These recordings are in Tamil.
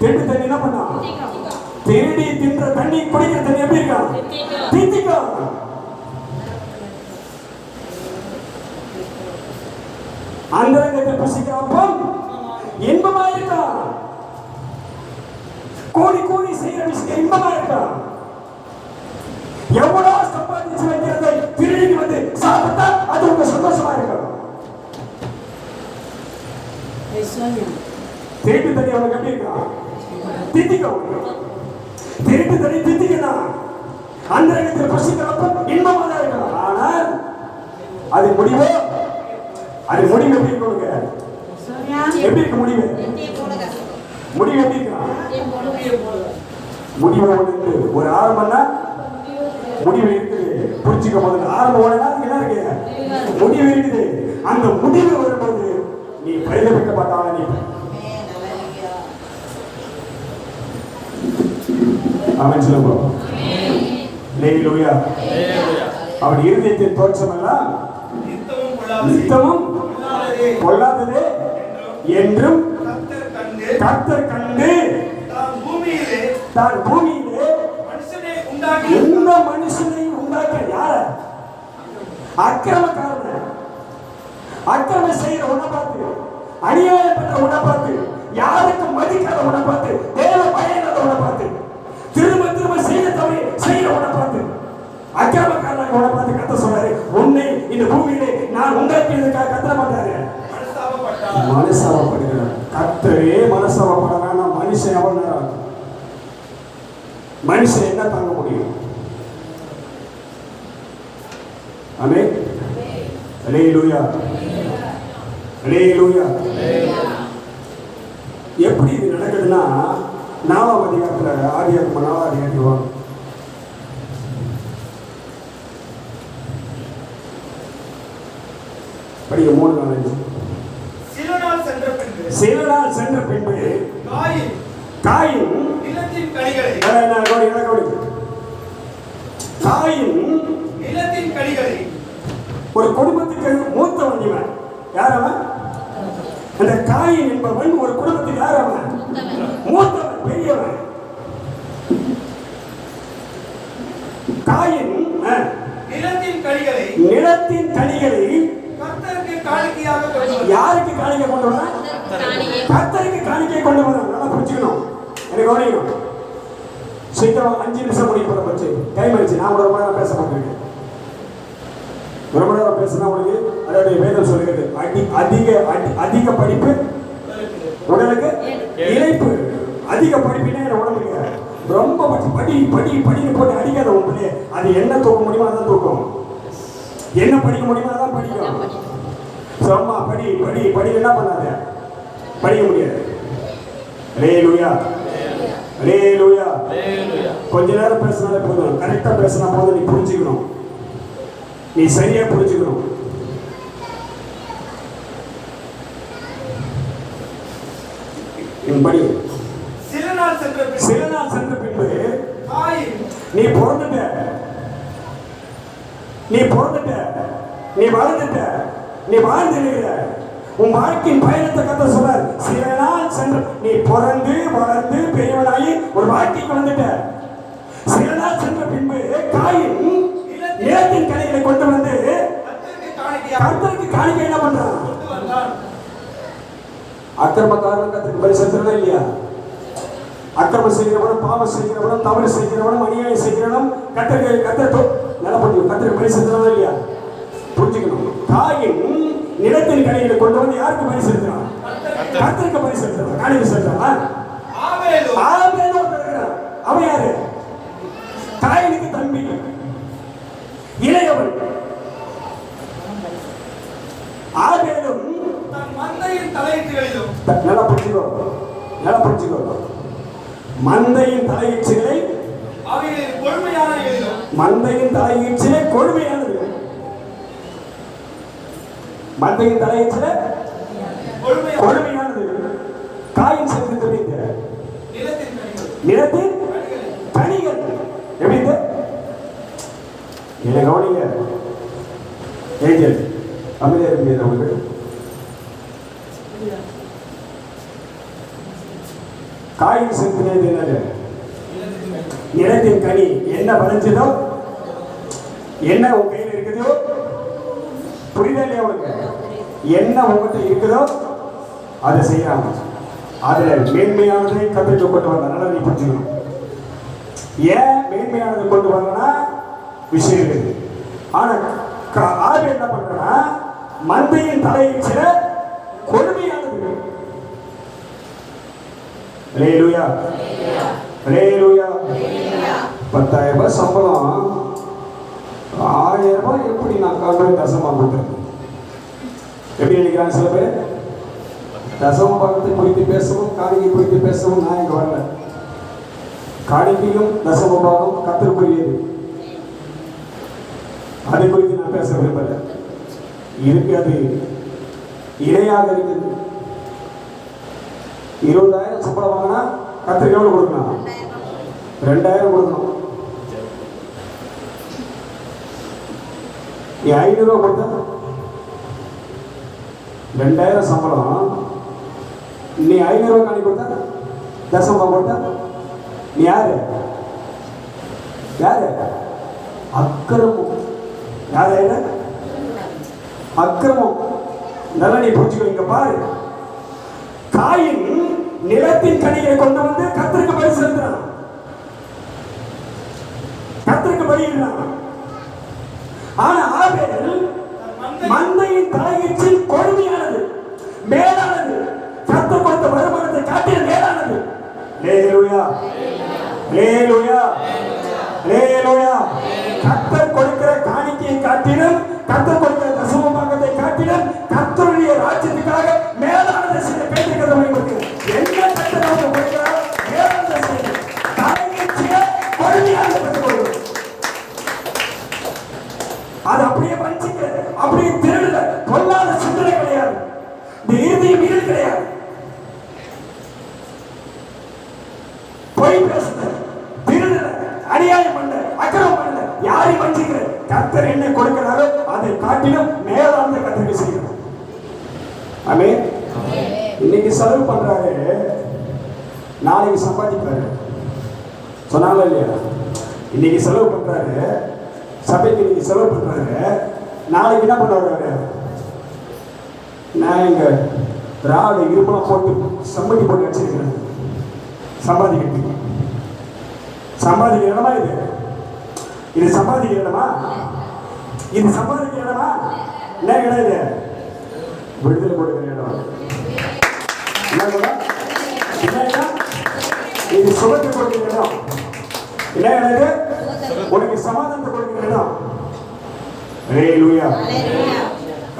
திருட்டு தண்ணி என்ன பண்ணா? திருடி தின்ற தண்ணி குடிக்கிற தண்ணி எப்படி இருக்கா? தித்திக்கும். அந்தரங்கத்தில் பசிக்கிற அப்பம் இன்பமா இருக்கா? கோடி கோடி செய்யற விஷயம் இன்பமா இருக்கா? எவ்வளவு சம்பாதிச்சு வைக்கிறதை திருடிக்கு வந்து சாப்பிட்டா அது உங்க சந்தோஷமா இருக்கும். திருட்டு தண்ணி அவனுக்கு எப்படி இருக்கா? தித்திக்கும் திருட்டு தண்ணி தித்திக்கணும் அந்தரங்கத்தில் பசிக்கிறப்ப இன்பமாக தான் இருக்கணும் ஆனால் அது முடிவு அது முடிவு எப்படி இருக்கணுங்க எப்படி இருக்க முடிவு முடிவு எப்படி இருக்கா முடிவு ஒன்று ஒரு ஆரம்பம்னா முடிவு இருக்குது புரிஞ்சுக்க போது ஆரம்பம் ஒண்ணுனா என்ன இருக்கு முடிவு இருக்குது அந்த முடிவு வரும்போது நீ பரிதவிக்கப்பட்டால நீ அவன் சொல்லுங்க லேலூயா அவன் இருதயத்தின் தோற்றம் எல்லாம் நித்தமும் பொல்லாததே. பொல்லாதது என்றும் கர்த்தர் கண்டு பூமியிலே தான் பூமியிலே மனுஷனை உண்டாக்கி எந்த மனுஷனை உண்டாக்க யார? அக்கிரமக்காரன். அக்கிரமம் செய்யற உன்னை பார்த்து அநியாயப்பட்ட உன்னை பார்த்து யாருக்கு மதிக்காத உன்னை பார்த்து நான் உண்டாக்கியதுக்காக கத்தர மாட்டாரு மனஸ்தாபப்பட்டார். மனசாவப்படுகிறார் கத்தரே மனசாவப்படுறான்னா மனுஷன் எவ்வளவு நேரம் ஆகும்? மனுஷன் என்ன தாங்க முடியும்? ஆமே அலேலூயா. அலேலூயா. எப்படி இது நடக்குதுன்னா நாலாம் அதிகாரத்தில் ஆதியாகம நாலாம் அதிகாரத்தில் படிக்க மூணு நாலஞ்சு சில நாள் சென்ற பின்பு சில நாள் சென்ற பின்பு காயின் காயின் நிலத்தின் கனிகளை நான் கவனி, நான் கவனி. காயின் நிலத்தின் கனிகளை ஒரு குடும்பத்துக்கு மூத்தவன் இவன். யார் அவன்? அந்த காயின் என்பவன் ஒரு குடும்பத்துக்கு யார் அவன்? மூத்தவன் பெரியவன். காயின் நிலத்தின் கனிகளை நிலத்தின் கனிகளை கர்த்தருக்கு காணிக்கையாக கொண்டு வந்தார். யாருக்கு காணிக்கை கொண்டு வர கத்தருக்கு காணிக்கை கொண்டு வர நல்லா புரிஞ்சுக்கணும். எனக்கு கவனிக்கணும். சீக்கிரம் அஞ்சு நிமிஷம் முடிக்க போற பச்சு டைம் ஆயிடுச்சு. நான் கூட ரொம்ப நேரம் பேச மாட்டேன். ரொம்ப நேரம் பேசினா உங்களுக்கு அதோடைய வேதம் சொல்லுகிறது அடி அதிக அடி அதிக படிப்பு உடலுக்கு இழைப்பு அதிக படிப்புனா என் உடம்புக்கு ரொம்ப படி படி படி படின்னு போட்டு அடிக்காத உங்களே அது என்ன தூக்க முடியுமோ அதான் தூக்கம். என்ன படிக்க முடியுமோ அதான் படிக்கும். சும்மா படி படி படி என்ன பண்ணாத? படிக்க முடியாது. லே லூயா லே லூயா கொஞ்ச நேரம் பேசினாலே போதும். கரெக்டா பேசினா போதும். நீ புரிஞ்சுக்கணும். நீ சரியா புரிஞ்சுக்கணும். படி. சில நாள் சென்ற சில நாள் சென்ற பின்பு நீ பிறந்துட்ட. நீ பிறந்துட்ட. நீ வளர்ந்துட்ட. நீ வாழ்ந்துடுகிற உன் வாழ்க்கையின் பயணத்தை கத்த சொல்றார் சில நாள் சென்று நீ பிறந்து வளர்ந்து பெரியவனாகி ஒரு வாழ்க்கைக்கு வந்துட்ட சில நாள் சென்ற பின்பு காயின் நிலத்தின் கலைகளை கொண்டு வந்து கர்த்தருக்கு காணிக்கையாக காணிக்கை என்ன பண்றான்? அக்கிரமக்காரன் கத்திற்கு பலி செலுத்துறதா இல்லையா? அக்கிரமம் செய்கிறவனும் பாவம் செய்கிறவனும் தவறு செய்கிறவனும் அநியாயம் செய்கிறவனும் கத்திற்கு கத்திர நல்லா புரிஞ்சுக்கணும் கத்திற்கு பலி செலுத்துறதா இல்லையா? புரிஞ்சுக்கணும். காயின் நிலத்தின் கனிகளை கொண்டு வந்து யாருக்கு பலி செலுத்துறான் கத்திற்கு பலி செலுத்துறான் காணிக்கை இருக்கிறான். அவன் யாரு? தாயினுக்கு தம்பி. இளையவன். ஆபேலும். மந்தையின் தலையீட்டுகளிலும். நல்லா புரிஞ்சுக்கோ. நல்லா புரிஞ்சுக்கோ. மந்தையின் தலையீச்சுகளை அவைகளில் கொழுமையானவைகளிலும். மந்தையின் தலையீச்சிலே கொழுமையானது. மந்தையின் தலையீச்சில கொழுமையான கொழுமையானது காயின் சேர்த்து தெரியுங்க நிலத்தின் கனிகள் எப்படி இது? இதை கவனிங்க. ஏஞ்சல் அமைதியாக இருப்பீங்க உங்களுக்கு காயின் செலுத்தினது என்னது நிலத்தின் கனி என்ன விளைஞ்சதோ என்ன உன் கையில் இருக்குதோ? புரியுதா இல்லையா உனக்கு என்ன உங்ககிட்ட இருக்குதோ அதை செய்யறாங்க. அதுல மேன்மையானதை கத்திரிக்க கொண்டு நல்லா நீ புரிஞ்சுக்கணும். ஏன் மேன்மையானதை கொண்டு வரலன்னா விஷயம் இருக்குது. ஆனா க- ஆடு என்ன பண்றனா மந்தையின் தலையில் சில கொடுமையானது லேலுயா லேலுயா பத்தாயிரம் ரூபாய் சம்பளம். ஆயிரம் ரூபாய் எப்படி நான் காட்டுறேன் தசமா பண்ணுறது எப்படி நினைக்கிறாங்க சில பேர்? தசம பாகத்தை குறித்து பேசவும் காணிக்கை குறித்து பேசவும் நான் இங்கே வரல. காணிக்கையும் தசம பாகம் கத்திற்குரியது. அதை குறித்து நான் பேச விரும்பல. இருக்கு அது. இணையாக இருக்குது இருபதாயிரம் சம்பளம் வாங்கினா கத்திரிக்காய் கொடுக்கலாம். கொடுக்கணும் ரெண்டாயிரம் கொடுக்கணும். நீ ஐநூறு ரூபா கொடுத்தா ரெண்டாயிரம் சம்பளம் நீ ஐநூறுரூவா காணி கொடுத்த தசம்பா கொடுத்த நீ யாரு யாரு அக்கிரமம் யார என்ன அக்கிரமம் நல்லா நீ புரிஞ்சுக்கோ இங்க பாரு காயின் நிலத்தின் கனியை கொண்டு வந்து கத்திரிக்கு பலி செலுத்துறான் கத்திரிக்கு பலியிடுறான் ஆனா ஆபேல் மந்தையின் தலையீச்சில் கொடுமையானது மேலானது கத்து கொடுத்த வருமானத்தை காட்டிய மேலானது லேலுயா லேலுயா லேலுயா கத்தர் கொடுக்கிற காணிக்கையை காட்டிலும் கத்தர் கொடுக்கிற தசமபாகத்தை காட்டிலும் கத்தருடைய ராஜ்யத்துக்காக மேலான செய்ய பேசுகிறத என்ன கத்தர் அவங்க கொடுக்கிறாரோ? கர்த்தர் என்ன கொடுக்கிறாரோ அதை காட்டிலும் மேலாந்த கத்தருக்கு செய்யணும். ஆமே இன்னைக்கு செலவு பண்றாரு. நாளைக்கு சம்பாதிப்பாரு. சொன்னாங்களா இல்லையா? இன்னைக்கு செலவு பண்றாரு. சபைக்கு இன்னைக்கு செலவு பண்றாரு. நாளைக்கு என்ன பண்ணுவாரு நான் இங்க ராடு இருப்பெல்லாம் போட்டு சம்மதி போட்டு வச்சிருக்கிறேன். சம்பாதிக்கிறதுக்கு. சம்பாதிக்கிற இடமா இது? இது சம்பாதிக்கிற இடமா? இது சம்பாதிக்கிற இடமா என்ன கிடையாது விடுதலை கொடுக்கிற இடம் இது சுகத்தை கொடுக்கிற இடம் என்ன கிடையாது உனக்கு சமாதானத்தை கொடுக்கிற இடம் ரே லூயா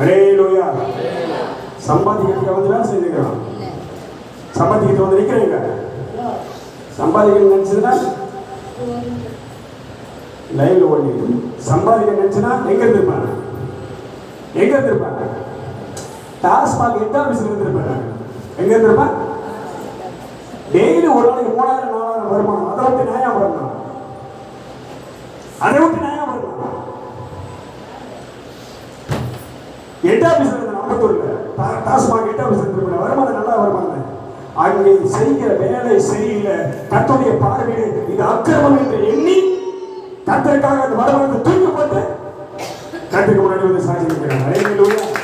ரே லூயா சம்பாதிக்கிறதுக்கு வந்து வேலை செஞ்சுக்கிறோம் சம்பாதிக்கிறது வந்து நிற்கிறீங்க சம்பாதிக்கணும்னு நினைச்சதுன்னா? லைவ்ல ஓடி சம்பாதிக்க நினைச்சுன்னா எங்க இருந்திருப்பாங்க? எங்க இருந்திருப்பாங்க? டாஸ்மாக் எட்டு ஆஃபீஸ்ல இருந்திருப்பாங்க. எங்க இருந்திருப்பா? டெய்லி ஒரு நாளைக்கு மூணாயிரம் நாலாயிரம் வருமானம். அதை விட்டு நியாயம் வரணும். அதை விட்டு நியாயம் வரணும். எட்டு ஆஃபீஸ்ல இருந்த அம்பத்தூர்ல டாஸ்மாக் எட்டு ஆஃபீஸ்ல இருந்திருப்பாங்க. வருமானம் நல்லா வருமானம். அங்கே செய்கிற வேலை சரியில்லை கத்துடைய பார்வையில் இது அக்கிரமம் என்று எண்ணி கத்தருக்காக அந்த வருமானத்தை தூக்கி போட்டு கத்துக்கு முன்னாடி வந்து சாட்சி நிற்கிறாங்க